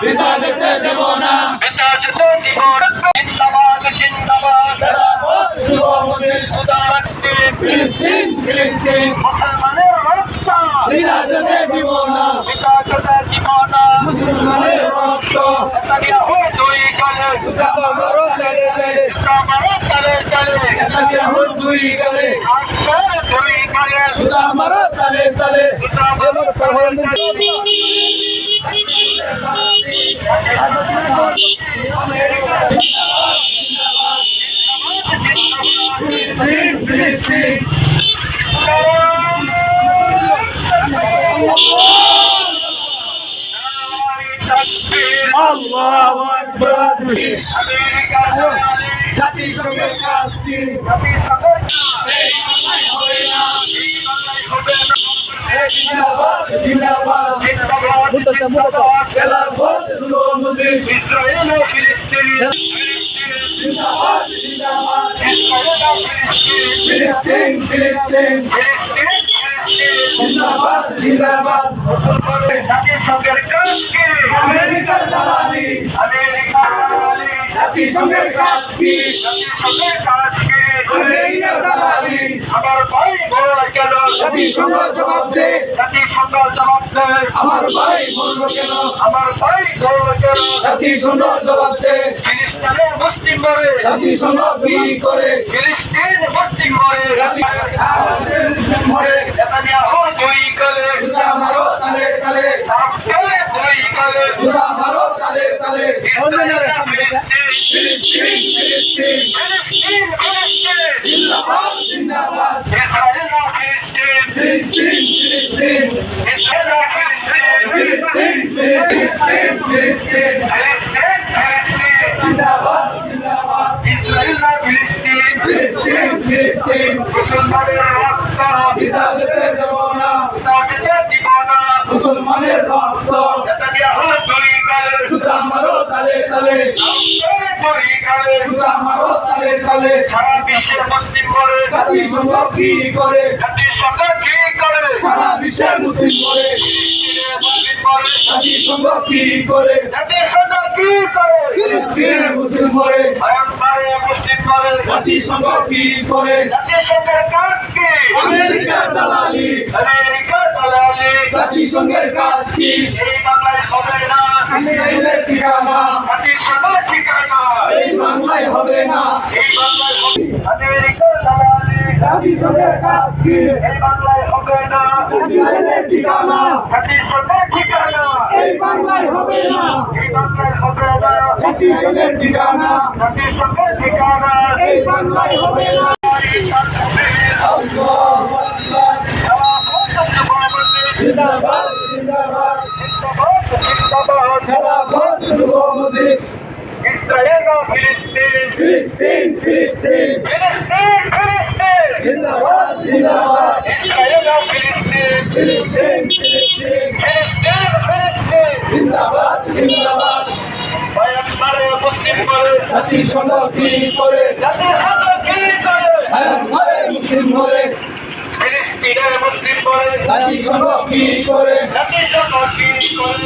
পিতা যেতে দেব না। পিতা যেতে দিব না। জিন্দাবাদ জিন্দাবাদ। যুবমন্ত্রী সুদাবাদ ফিলিস্তিন ফিলিস্তিন। মুসলমানের রক্ত। পিতা যেতে দিব না। পিতা যেতে দিব না। মুসলমানের রক্ত। নেতানিয়াহু দুই গালে। মারো চলে চলে মারো চলে চলে নেতানিয়াহু দুই গালে। আজকে দুই গালে। সুদা মারো চলে চলে ফিলিস্তিন ফিলিস্তিন আল্লাহু আকবার জাতিসংঘের কাজটি জিন্দাবাদ জিন্দাবাদ খেলাফত যুবমন্ত্রী জিন্দাবাদ জিন্দাবাদ ফিলিস্তিন ফিলিস্তিন। জিন্দাবাদ জিন্দাবাদ। আমেরিকার দালালি। জাতিসংঘের কাজ কি? আমেরিকার দালালি। আমার ভাই বড় গেল জাতিসংঘ জবাব দে। জাতিসংঘ জবাব দেয় আমার ভাই বলল কেন? আমার ভাই বড় গেল জাতিসংঘ জবাব দে। ফিলিস্তিনের মুসলিম মরে। জাতিসংঘ কি করে। ফিলিস্তিন মুসলিম মরে। মরে। নেতানিয়াহু দুই গলে জুতা মারো তালে তালে। আজকে দুই গলে জুতা মারো তালে। তালে ফিলিস্তিন। ফিলিস্তিন ফিলিস্তিন। ফিলিস্তিন ফিলিস্তিন। জিন্দাবাদ জিন্দাবাদ। ইসরায়েল ফিলিস্তিন। ফিলিস্তিন ফিলিস্তিন। ইসরায়েল ফিলিস্তিন ফিলিস্তিন। ফিলিস্তিন ফিলিস্তিন ফিলিস্তিন। ফিলিস্তিন। জিন্দাবাদ জিন্দাবাদ। ইসরায়েল ফিলিস্তিন। ফিলিস্তিন ফিলিস্তিন। মুসলমানের রক্ত। পিতা যেতে দেব না তাদেরকে দিব না মুসলমানের রক্ত নেতানিয়াহু দুই গলে। জুতা মারো তালে তালে। আজকে দুই জুতা মারো তালে তালে। সারা বিশ্বের মুসলিম মরে জাতিসংঘ কি করে? জাতিসংঘ কি করে? সারা বিশ্বের মুসলিম করে জাতিসংঘ কি করে? জাতিসংঘ কি করে? ফিলিস্তিনের মুসলিম করে ভয়ঙ্করে মুসলিম জাতিসংঘ কি করে? জাতিসংঘের কাজ কি? আমেরিকার দালালি। আমেরিকার দালালি। জাতিসংঘের কাজ কি? এই বাংলায় হবে না। ইসরায়েলের ঠিকানা। জাতিসংঘ ঠিকানা। এই বাংলায় হবে না। এই বাংলায় হবে আমেরিকার দালালি। জাতিসংঘের কাজ কি? এই বাংলায় হবে না। ইসরায়েলের ঠিকানা। জাতিসংঘ এই বাংলায় হবে না এই বাংলায় হবে না জাতিসংঘের ঠিকানা জাতিসংঘ ঠিকানা এই বাংলায় হবে না আল্লাহু আকবার জিন্দাবাদ জিন্দাবাদ। খেলাফত যুবমন্ত্রী ফিলিস্তিন ফিলিস্তিন জিন্দাবাদ জিন্দাবাদ ফিলিস্তিন ফিলিস্তিন জিন্দাবাদ জিন্দাবাদ জাতিসংঘ কি করে হ্যাঁ মারে মুসলিম ধরে মুসলিম বলে জাতিসংঘ কি করে? জাতিসংঘ কি করে?